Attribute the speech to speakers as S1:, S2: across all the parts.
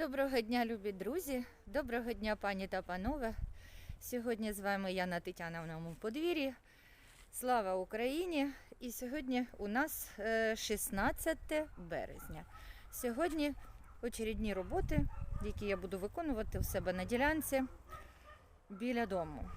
S1: Доброго дня, любі друзі! Доброго дня, пані та панове! Сьогодні з вами я на Тетяновному подвір'ї. Слава Україні! І сьогодні у нас е, 16 березня. Сьогодні очередні роботи, які я буду виконувати у себе на ділянці біля дому.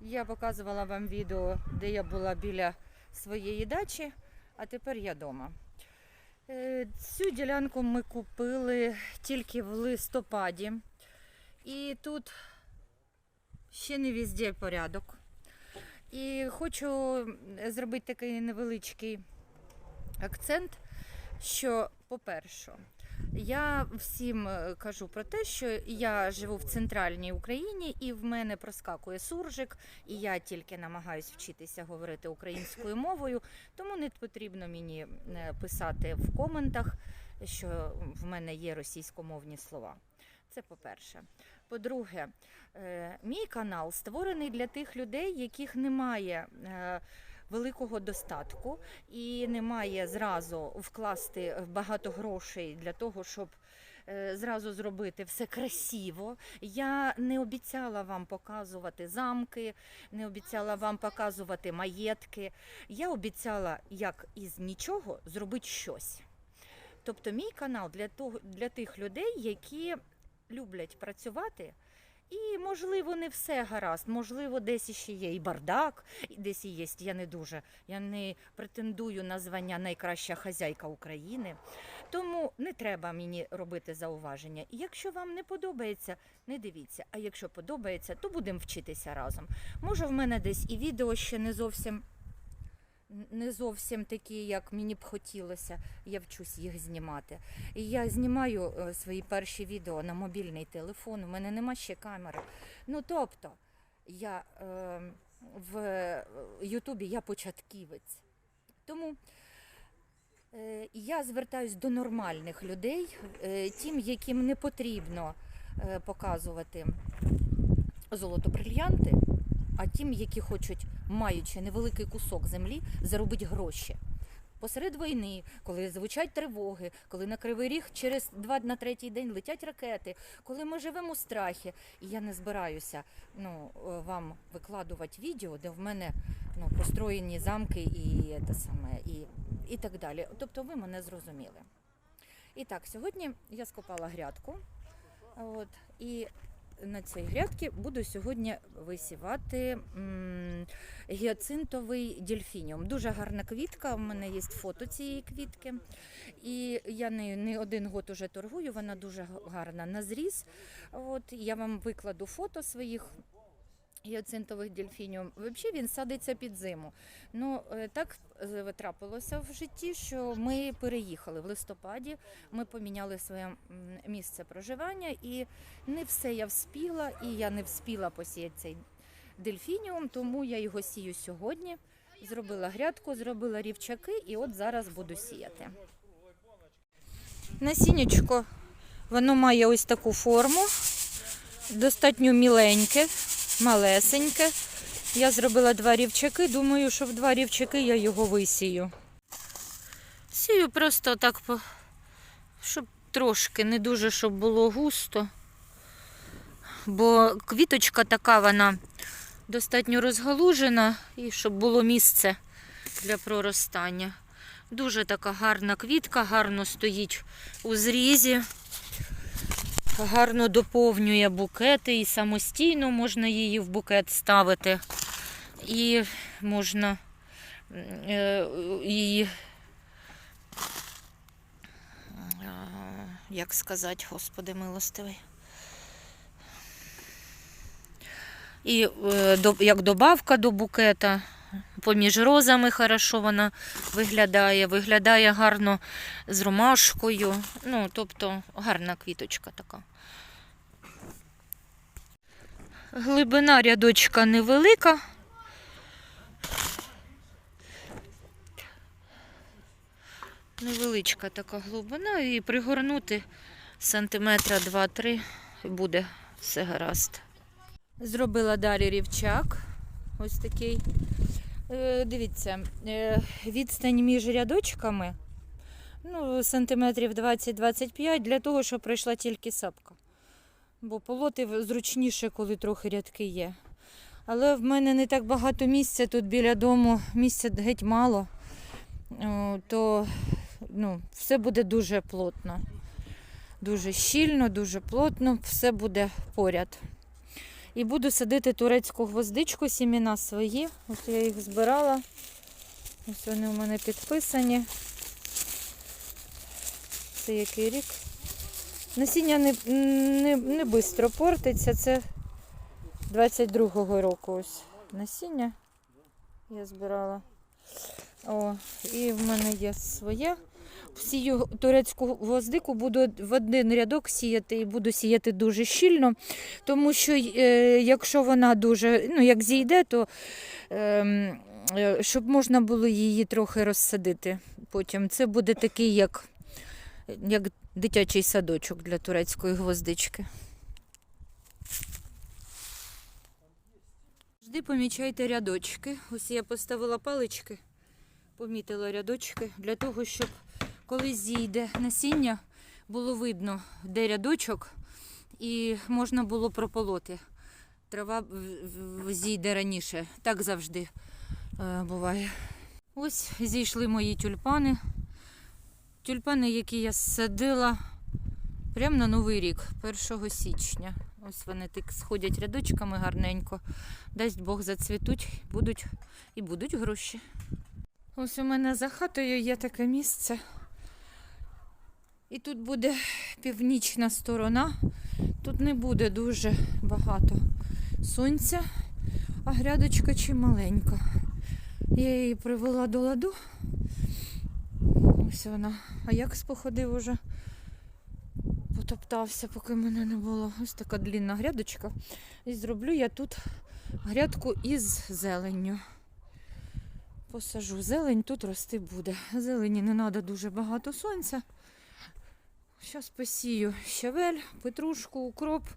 S1: Я показувала вам відео, де я була біля своєї дачі, а тепер я вдома. Е, Цю ділянку ми купили тільки в листопаді. І тут ще не везде порядок. І хочу зробити такий невеличкий акцент, що, по-перше, я всім е, кажу про те, що я живу в центральній Україні і в мене проскакує суржик, і я тільки намагаюся вчитися говорити українською мовою, тому не потрібно мені е, писати в коментах, що в мене є російськомовні слова. Це по-перше. По-друге, е, мій канал створений для тих людей, яких немає великого достатку і немає зразу вкласти багато грошей для того, щоб е, зразу зробити все красиво. Я не обіцяла вам показувати замки, не обіцяла вам показувати маєтки. Я обіцяла, як із нічого зробити щось. Тобто, мій канал для того для тих людей, які люблять працювати. І, можливо, не все гаразд. Можливо, десь іще є і бардак, і десь і є. Я не дуже. Я не претендую на звання найкраща хазяйка України. Тому не треба мені робити зауваження. І якщо вам не подобається, не дивіться. А якщо подобається, то будемо вчитися разом. Може, в мене десь і відео ще не зовсім. Не зовсім такі, як мені б хотілося, я вчусь їх знімати. І я знімаю е, свої перші відео на мобільний телефон, у мене нема ще камери. Ну тобто, я е, в Ютубі я початківець. Тому е, я звертаюсь до нормальних людей, е, тим, яким не потрібно показувати золото-брильянти, а тим, які хочуть, маючи невеликий кусок землі, заробити гроші. Посеред війни, коли звучать тривоги, коли на кривий ріг через два на третій день летять ракети, коли ми живемо у страхі, і я не збираюся ну, е, вам викладувати відео, де в мене ну, построєні замки і, те саме, і, і так далі. Тобто ви мене зрозуміли. І так, сьогодні я скопала грядку. От, і на цій грядці буду сьогодні висівати гіацинтовий дельфініум. Дуже гарна квітка. У мене є фото цієї квітки. І я не, не один год уже торгую, вона дуже гарна на зріз. От, я вам викладу фото своїх. Гіацинтових дельфініум. Взагалі він садиться під зиму. Ну е, так е, трапилося в житті, що ми переїхали в листопаді. Ми поміняли своє місце проживання, і не все я вспіла, і я не вспіла посіяти цей дельфініум, тому я його сію сьогодні. Зробила грядку, зробила рівчаки, і от зараз буду сіяти. Насіннячко, воно має ось таку форму, достатньо міленьке, малесеньке. Я зробила два рівчаки, думаю, що в два рівчаки я його висію. Сію просто так, щоб трошки, не дуже, щоб було густо. Бо квіточка така, вона достатньо розгалужена, і щоб було місце для проростання. Дуже така гарна квітка, гарно стоїть у зрізі, гарно доповнює букети і самостійно можна її в букет ставити. І можна е, її, як сказати, Господи милостивий. І е, як добавка до букета, поміж розами хорошо вона виглядає, виглядає гарно з ромашкою. Ну, тобто гарна квіточка така. Глибина рядочка невелика. Невеличка така глибина і пригорнути сантиметра 2-3 буде все гаразд. Зробила далі рівчак. Ось такий. Е, дивіться, е, відстань між рядочками ну, сантиметрів 20-25 для того, щоб пройшла тільки сапка. Бо полоти зручніше, коли трохи рядки є. Але в мене не так багато місця тут біля дому, місця геть мало, то ну, все буде дуже плотно. Дуже щільно, дуже плотно, все буде поряд. І буду садити турецьку гвоздичку, сіміна свої. Ось я їх збирала. Ось вони у мене підписані. Це який рік. Насіння не, не, не швидко портиться. Це 22-го року ось насіння я збирала. О, і в мене є своє. Сію турецьку гвоздику буду в один рядок сіяти і буду сіяти дуже щільно, тому що е, якщо вона дуже, ну як зійде, то ем, е, щоб можна було її трохи розсадити потім. Це буде такий, як, як дитячий садочок для турецької гвоздички. Завжди помічайте рядочки. Ось я поставила палички, помітила рядочки для того, щоб коли зійде насіння, було видно, де рядочок, і можна було прополоти. Трава зійде раніше. Так завжди е, буває. Ось зійшли мої тюльпани. Тюльпани, які я садила прямо на Новий рік, 1 січня. Ось вони так сходять рядочками гарненько. Дасть Бог зацвітуть, будуть і будуть гроші. Ось у мене за хатою є таке місце. І тут буде північна сторона. Тут не буде дуже багато сонця, а грядочка чималенька. Я її привела до ладу. Ось вона. А як споходив уже потоптався, поки мене не було. Ось така длінна грядочка. І зроблю я тут грядку із зеленню. Посажу зелень, тут рости буде. Зелені не треба дуже багато сонця. Зараз посію щавель, петрушку, укроп,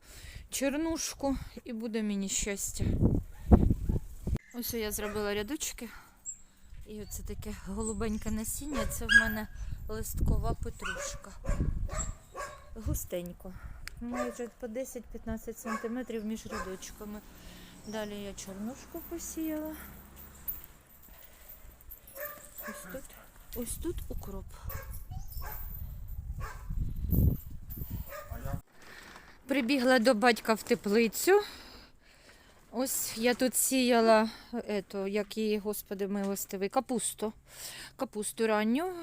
S1: чернушку і буде мені щастя. Ось я зробила рядочки. І оце таке голубеньке насіння. Це в мене листкова петрушка. Густенько. Майже по 10-15 см між рядочками. Далі я чорнушку посіяла. Ось тут, ось тут укроп. Прибігла до батька в теплицю. Ось я тут сіяла, ето, як її, господи милостивий, капусту. Капусту ранню,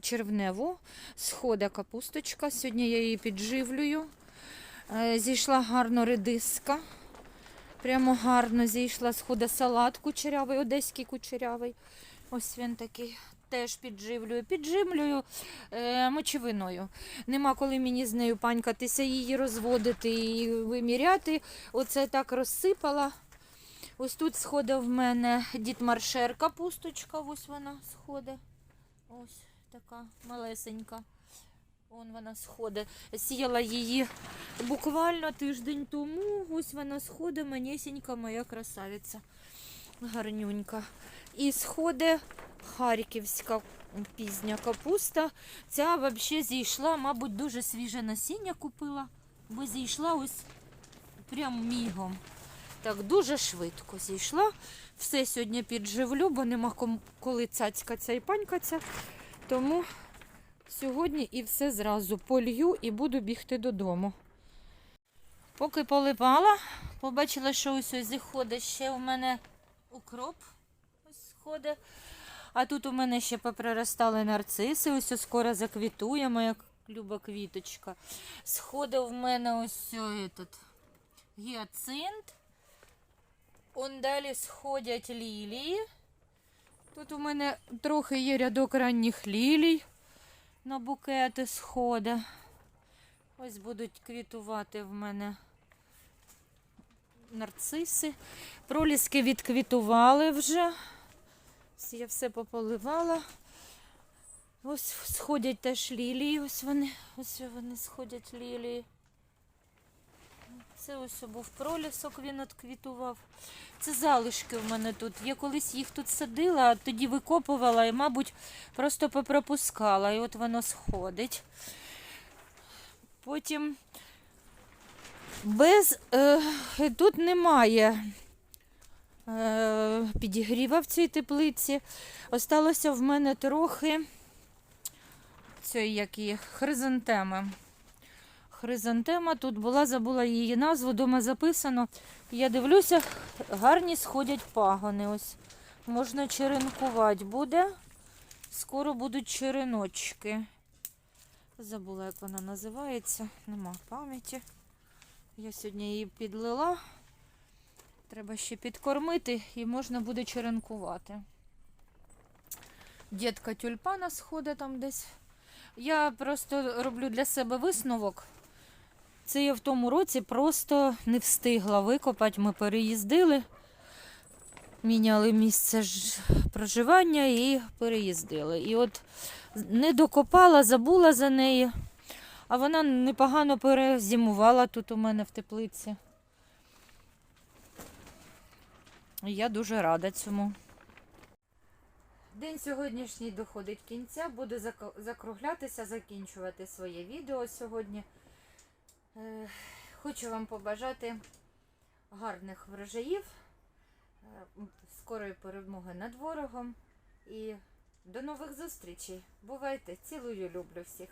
S1: червневу, схода капусточка. Сьогодні я її підживлюю. Е, Зійшла гарно редиска. Прямо гарно зійшла схода салат кучерявий, одеський кучерявий. Ось він такий. Теж підживлюю. Підживлюю е, мочевиною. Нема коли мені з нею панькатися, її розводити і виміряти. Оце так розсипала. Ось тут сходить в мене дітмаршер капусточка, ось вона сходить. Ось така малесенька. Вон вона сходить. Сіяла її буквально тиждень тому. Ось вона сходить, манесенька моя красавиця. Гарнюнька. І сходить харківська пізня капуста. Ця взагалі зійшла, мабуть, дуже свіже насіння купила, бо зійшла ось прям мігом. Так, дуже швидко зійшла. Все сьогодні підживлю, бо нема коли цяцькаться і панькаться. Тому сьогодні і все зразу полью і буду бігти додому. Поки поливала, побачила, що ось ось ходить ще у мене укроп. А тут у мене ще поприростали нарциси, ось скоро заквітує моя люба квіточка. Сходив в мене ось этот гіацинт. Он далі сходять лілії. Тут у мене трохи є рядок ранніх лілій на букети схода. Ось будуть квітувати в мене нарциси. Проліски відквітували вже. Я все пополивала. Ось сходять теж лілії. Ось вони, ось вони сходять лілії.
S2: Це ось був пролісок, він отквітував. Це залишки в мене тут. Я колись їх тут садила, а тоді викопувала і, мабуть, просто попропускала. І от воно сходить. Потім без е, тут немає е, підігріва в цій теплиці. Осталося в мене трохи цієї як її, хризантеми. Хризантема тут була, забула її назву, дома записано. Я дивлюся, гарні сходять пагони. Ось можна черенкувати буде. Скоро будуть череночки. Забула, як вона називається. Нема пам'яті. Я сьогодні її підлила. Треба ще підкормити і можна буде черенкувати. Дітка тюльпана сходить там десь. Я просто роблю для себе висновок. Це я в тому році просто не встигла викопати. Ми переїздили, міняли місце проживання і переїздили. І от не докопала, забула за неї, а вона непогано перезимувала тут у мене в теплиці. І Я дуже рада цьому.
S1: День сьогоднішній доходить кінця. Буду закруглятися, закінчувати своє відео сьогодні. Е, Хочу вам побажати гарних врожаїв, е, скорої перемоги над ворогом і до нових зустрічей. Бувайте, цілую, люблю всіх.